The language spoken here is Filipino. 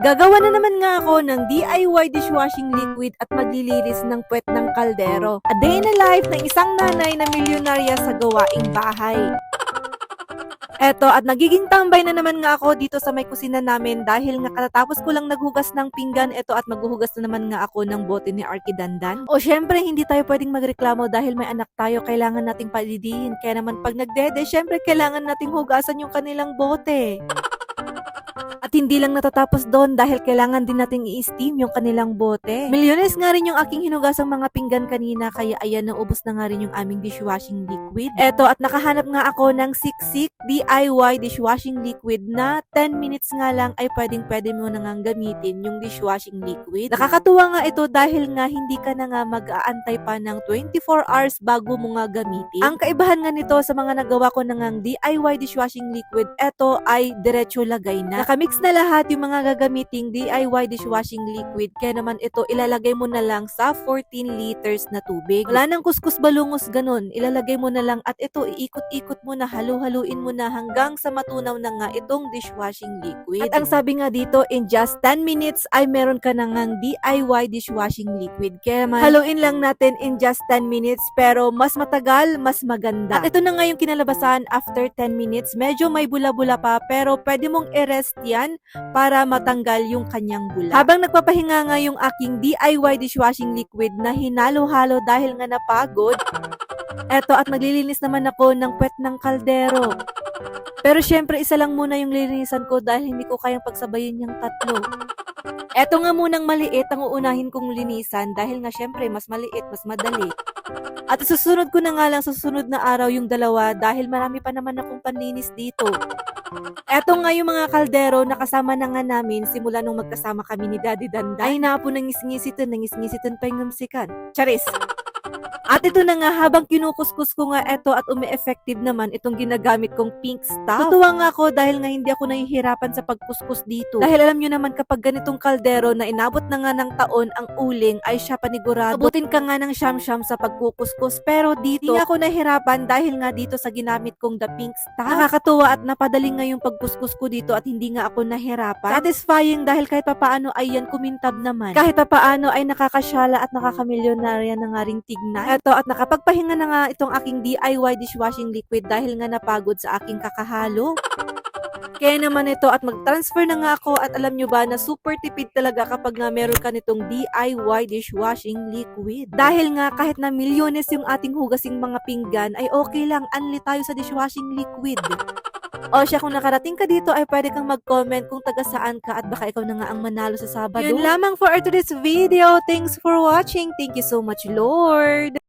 Gagawa na naman nga ako ng DIY dishwashing liquid at maglilinis ng puwet ng kaldero. A day in the life ng isang nanay na milyonarya sa gawaing bahay. Eto, at nagiging tambay na naman nga ako dito sa may kusina namin dahil nga katatapos ko lang naghugas ng pinggan, eto at maghuhugas na naman nga ako ng bote ni Arky Dandan. O syempre, hindi tayo pwedeng magreklamo dahil may anak tayo, kailangan nating palidihin. Kaya naman pag nagdede, syempre kailangan nating hugasan yung kanilang bote. At hindi lang natatapos doon dahil kailangan din nating i-steam yung kanilang bote. Milyones nga rin yung aking hinugasang mga pinggan kanina kaya ayan naubos na nga rin yung aming dishwashing liquid. Eto at nakahanap nga ako ng siksik DIY dishwashing liquid na 10 minutes nga lang ay pwedeng pwede mo na nga gamitin yung dishwashing liquid. Nakakatuwa nga ito dahil nga hindi ka na nga mag-aantay pa ng 24 hours bago mo nga gamitin. Ang kaibahan nga nito sa mga nagawa ko na nga DIY dishwashing liquid, eto ay diretso lagay na. Nakamix na lahat yung mga gagamiting DIY dishwashing liquid kaya naman ito ilalagay mo na lang sa 14 liters na tubig. Wala nang kuskus balungos ganun. Ilalagay mo na lang at ito iikot-ikot mo na halu-haluin mo na hanggang sa matunaw na nga itong dishwashing liquid. At ang sabi nga dito, in just 10 minutes ay meron ka na ngang DIY dishwashing liquid. Kaya naman, haluin lang natin in just 10 minutes pero mas matagal, mas maganda. At ito na nga yung kinalabasan after 10 minutes. Medyo may bula-bula pa pero pwede mong i-rest yan para matanggal yung kanyang bula. Habang nagpapahinga nga yung aking DIY dishwashing liquid na hinalo-halo dahil nga napagod, eto at maglilinis naman ako ng puwet ng kaldero. Pero syempre isa lang muna yung lilinisan ko dahil hindi ko kayang pagsabayin yung tatlo. Eto nga munang maliit ang uunahin kong linisan dahil nga syempre mas maliit, mas madali. At isusunod ko na nga lang susunod na araw yung dalawa dahil marami pa naman akong panlinis dito. Eto nga yung mga kaldero na kasama na nga namin simula nung magkasama kami ni Daddy Danda. Ay na po nangisngisitan, nangisngisitan pa yung namsikan. Charis! At ito na nga, habang kinukuskus ko nga ito at umi-effective naman itong ginagamit kong pink stuff. Tutuwa nga ako dahil nga hindi ako nahihirapan sa pagkuskus dito. Dahil alam nyo naman kapag ganitong kaldero na inabot na nga ng taon ang uling ay siya panigurado. Abutin ka nga ng siyam-siyam sa pagkukuskus. Pero dito, hindi ako nahihirapan dahil nga dito sa ginamit kong the pink stuff. Nakakatuwa at napadaling nga yung pagkuskus ko dito at hindi nga ako nahirapan. Satisfying dahil kahit papaano ay yan kumintab naman. Kahit papaano ay nakakasyala at nakakamilyonarya na nga ring tignan. Eto at nakapagpahinga na nga itong aking DIY dishwashing liquid dahil nga napagod sa aking kakahalo. Kaya naman ito at mag-transfer na nga ako at alam nyo ba na super tipid talaga kapag nga meron ka nitong DIY dishwashing liquid. Dahil nga kahit na milyones yung ating hugasing mga pinggan ay okay lang, anli tayo sa dishwashing liquid. O siya, kung nakarating ka dito ay pwede kang mag-comment kung taga saan ka at baka ikaw na nga ang manalo sa Sabado. Yun lamang for today's video. Thanks for watching. Thank you so much, Lord.